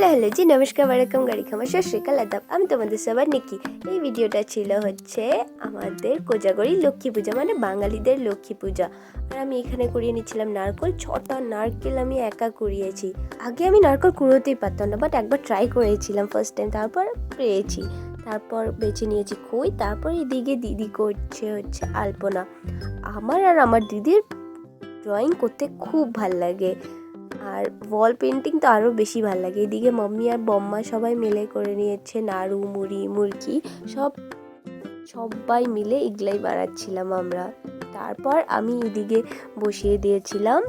Hello hello, জি, নমস্কার, welcome গাড়ি খামার সত শ্রীকাল আদাব। আমি তোমাদের সবার নিকি। এই ভিডিওটা ছিল হচ্ছে আমাদের কোজাগরি লক্ষ্মী পূজা মানে বাঙালিদের লক্ষ্মী পূজা। আর আমি এখানে করিয়ে নিচ্ছিলাম নারকল। ছটা নারকেল আমি একা কুড়িয়েছি আগে আমি নারকল কুড়োতেই পারতাম না বাট একবার ট্রাই করেছিলাম ফার্স্ট টাইম তারপর পেয়েছি। তারপর বেছে নিয়েছি খই তারপর এদিকে দিদি করছে হচ্ছে আলপনা। আমার আর আমার দিদির ড্রয়িং করতে খুব ভালো লাগে। আর ওয়াল পেন্টিং তো আরও বেশি ভালো লাগে। এদিকে মাম্মি আর বম্মা সবাই মিলে করে নিয়েছে নাড়ু, মুড়ি মুরগি সব, সবাই মিলে এগুলাই বানাচ্ছিলাম আমরা। তারপর আমি এদিকে বসিয়ে দিয়েছিলাম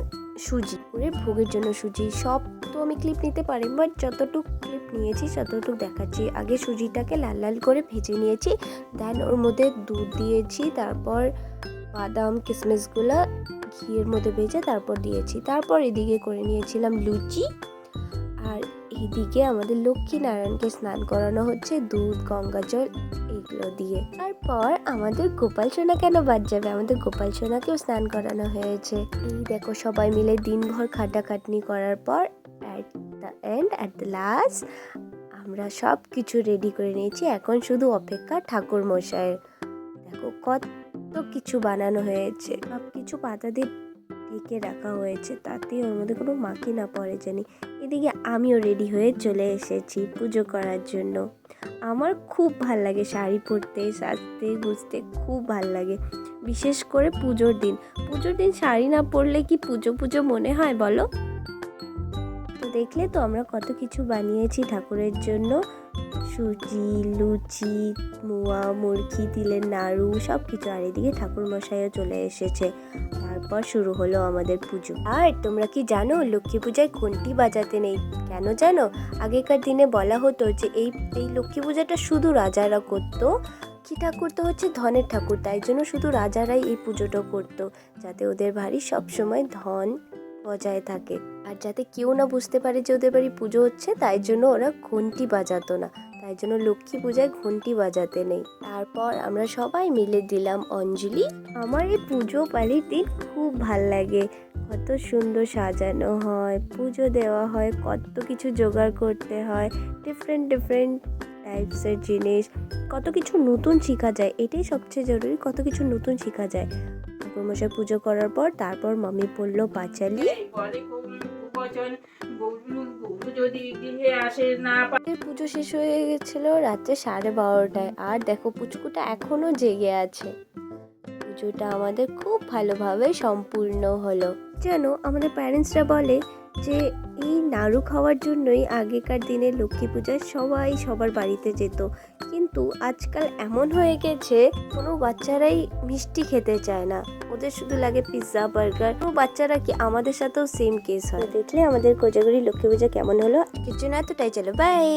সুজি। করে ভোগের জন্য সুজি। সব তো আমি ক্লিপ নিতে পারি বাট যতটুকু ক্লিপ নিয়েছি, ততটুকু দেখাচ্ছি। আগে সুজিটাকে লাল লাল করে ভেজে নিয়েছি দেন ওর মধ্যে দুধ দিয়েছি, তারপর বাদাম কিশমিশগুলো ঘিয়ের মধ্যে ভেজে তারপর দিয়েছি। তারপর এদিকে করে নিয়েছিলাম লুচি। আর এদিকে আমাদের লক্ষ্মী নারায়ণকে স্নান করানো হচ্ছে দুধ, গঙ্গা জল এগুলো দিয়ে। তারপর আমাদের গোপাল সোনা কেন বাদ যাবে? আমাদের গোপাল সোনাকেও স্নান করানো হয়েছে। এই দেখো সবাই মিলে দিনভর খাটাখাটনি করার পর at the end at the last আমরা সব কিছু রেডি করে নিয়েছি। এখন শুধু অপেক্ষা ঠাকুর মশাইয়ের দেখো কত কিছু বানানো হয়েছে। সব কিছু পাতা দিয়ে ঢেকে রাখা হয়েছে। তাতে ওর মধ্যে কোনো মাখি না পড়ে জানি। এদিকে আমিও রেডি হয়ে চলে এসেছি পুজো করার জন্য। আমার খুব ভালো লাগে শাড়ি পরতে, সাজতে, গুজতে খুব ভালো লাগে। বিশেষ করে পুজোর দিন। পুজোর দিন শাড়ি না পরলে কি পুজো পুজো মনে হয় বলো? দেখলে তো আমরা কত কিছু বানিয়েছি ঠাকুরের জন্য। সুজি, লুচি, মোয়া, মুরগি, তিলের নাড়ু সব কিছু আর এদিকে ঠাকুর মশাইও চলে এসেছে। তারপর শুরু হলো আমাদের পুজো। আর তোমরা কি জানো লক্ষ্মী পূজায় ঘন্টি বাজাতে নেই? কেন জানো? আগেকার দিনে বলা হতো যে এই এই লক্ষ্মী পূজাটা শুধু রাজারা করতো। কি ঠাকুর তো হচ্ছে ধনের ঠাকুর, তাই জন্য শুধু রাজারাই এই পুজোটা করতো। যাতে ওদের বাড়ি সবসময় ধন বজায় থাকে। আর যাতে কেউ না বুঝতে পারে যে ওদের বাড়ি পুজো হচ্ছে, তাই জন্য ওরা ঘন্টি বাজাতো না। তাই জন্য লক্ষ্মী পূজায় ঘন্টি বাজাতে নেই। তারপর আমরা সবাই মিলে দিলাম অঞ্জলি। আমার এই পুজো পালির দিন খুব ভালো লাগে। কত সুন্দর সাজানো হয়, পুজো দেওয়া হয়, কত কিছু জোগাড় করতে হয় ডিফারেন্ট ডিফারেন্ট টাইপসের জিনিস। কত কিছু নতুন শেখা যায়, এটাই সবচেয়ে জরুরি, কত কিছু নতুন শেখা যায়। ঠাকুরমশাই পুজো করার পর তারপর মামি পড়ল পাঁচালি? পুজো শেষ হয়ে গেছিল রাত্রে সাড়ে বারোটায়। আর দেখো পুচকুটা এখনও জেগে আছে। পুজোটা আমাদের খুব ভালোভাবে সম্পূর্ণ হলো। যেন আমাদের প্যারেন্টসরা বলে যে, এই নাড়ু খাওয়ার জন্যই আগেকার দিনে লক্ষ্মী পূজায় সবাই সবার বাড়িতে যেত। কিন্তু আজকাল এমন হয়ে গেছে, কোনো বাচ্চারাই মিষ্টি খেতে চায় না। ওদের শুধু লাগে পিৎজা বার্গার তো বাচ্চারা কি আমাদের সাথেও সেম কেস হয়? দেখলে আমাদের কোজাগরি লক্ষ্মী পূজা কেমন হলো? আজকের জন্য এতটাই, চলো বাই